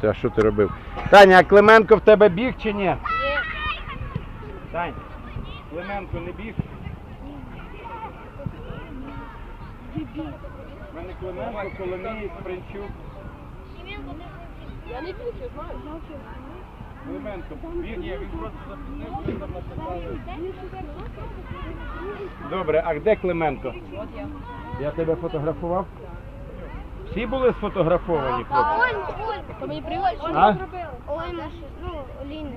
Ти, а що ти робив? Таня, а Клименко в тебе біг чи ні? Ні. Тань, Клименко не біг? У мене Клименко, Коломієць, Спринчук. Я не біг, я знаю. Клименко, біг є, він просто запізнився, там написали. Добре, а де Клименко? От я. Я тебе фотографував? Всі були сфотографовані, хлопці? То мені А? наш, ну.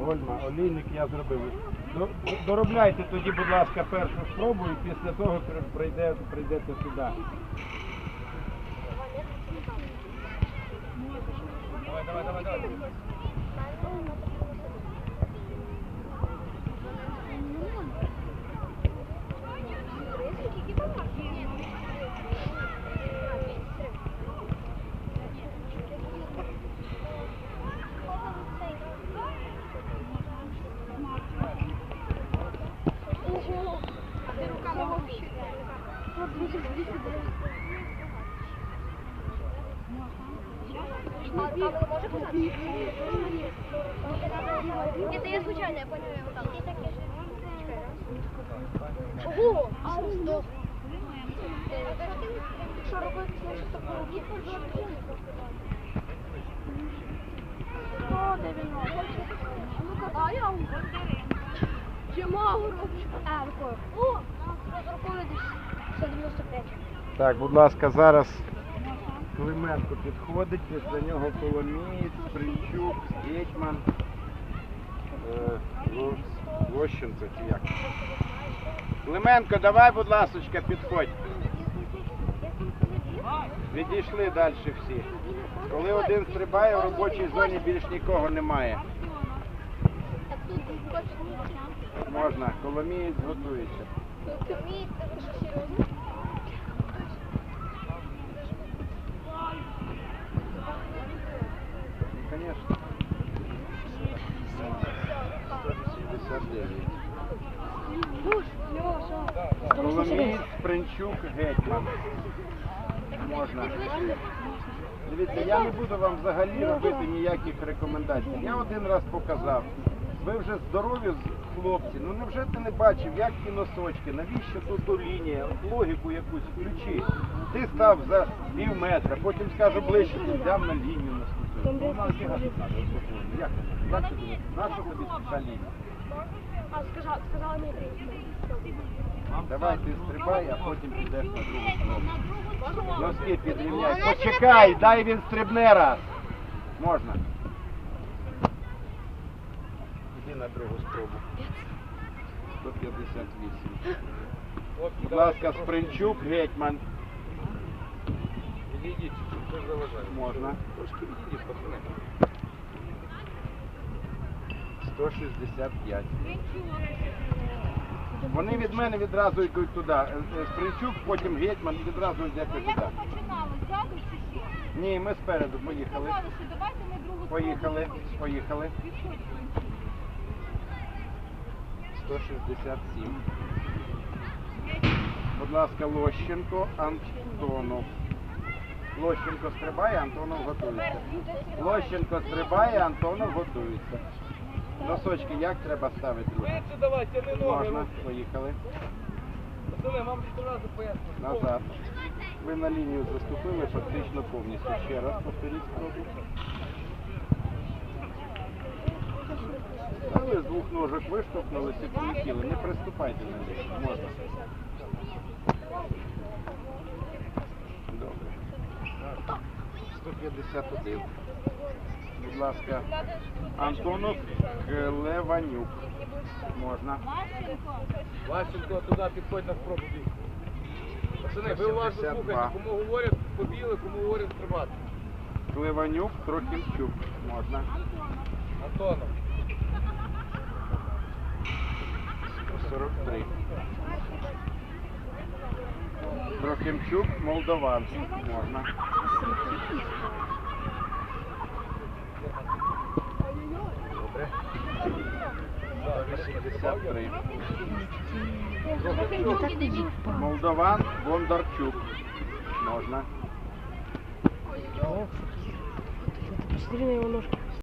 Гольма, олійник я зробив. До- Доробляйте тоді, будь ласка, першу спробу і після того при- прийде, прийдете сюди. Давай, давай, давай, давай. Это я случайно, я понял, я вот так. Ого! Що робити? Що робити? О, де він? Ну-ка, а я Чимагу роблю. А, рукою. О, рукою 195. Так, будь ласка, зараз Клименко підходить, після нього Коломієць, Спринчук, Гетьман, е, Лощенко чи як. Клименко, давай, будь ласочка, підходь. Відійшли далі всі. Коли один стрибає, в робочій зоні більш нікого немає. Можна, Коломієць готується. Конечно. 189. Коломієць, Спринчук, Гетьман. Можна. Дивіться, я не буду вам взагалі робити ніяких рекомендацій. Я один раз показав. Ви вже здорові хлопці. Ну невже ти не бачив, як ті носочки, навіщо тут ту лінія, логіку якусь включи. Ти став за пів метра, потім скажу ближче, ти взяв на лінію наступив. Ну. Як? Як тобі? Нащо тобі ця лінія? А, сказала, сказала мені прийти. Давай ти стрибай, а потім підеш на другу сторону. Носки підрівняй. Почекай, дай він стрибне раз. Можна. Іди на другу спробу. 158. Будь ласка, Спринчук, гетьман. Відійдіть, що ж заважає? Можна. Трошки відійдіть, пацани. 165. Вони від мене відразу йдуть туди. Е, е, Спринчук, потім гетьман і відразу йдете туди. починали ззаду чи що? Ні, ми спереду поїхали. Сказали, що давайте ми другу Поїхали, поїхали. Відходь. 167. Будь ласка, Лощенко, Антонов. Лощенко стрибає, Антонов готується. Лощенко стрибає, Антонов готується. Носочки як треба ставити? Швидше давай, тяни ноги. Можна, поїхали. Пацани, вам разів поясню. Назад. Ви на лінію заступили фактично повністю. Ще раз повторіть спробу. Але з двох ножок виштовхнулися і полетіли. Не приступайте на них. Можна. Добре. 151. Будь ласка, Антонов Леванюк. Можна. Ващенко. Туди підходь на спробу біг. Пацани, ви уважно 172. слухайте, кому говорять побіли, кому говорять стрибати. Клеванюк, Трохимчук. Можна. Антонов. 43. Трохимчук, Молдован. Можна. Добре. 183. Молдован, Бондарчук. Можна. Смотри на его ножку.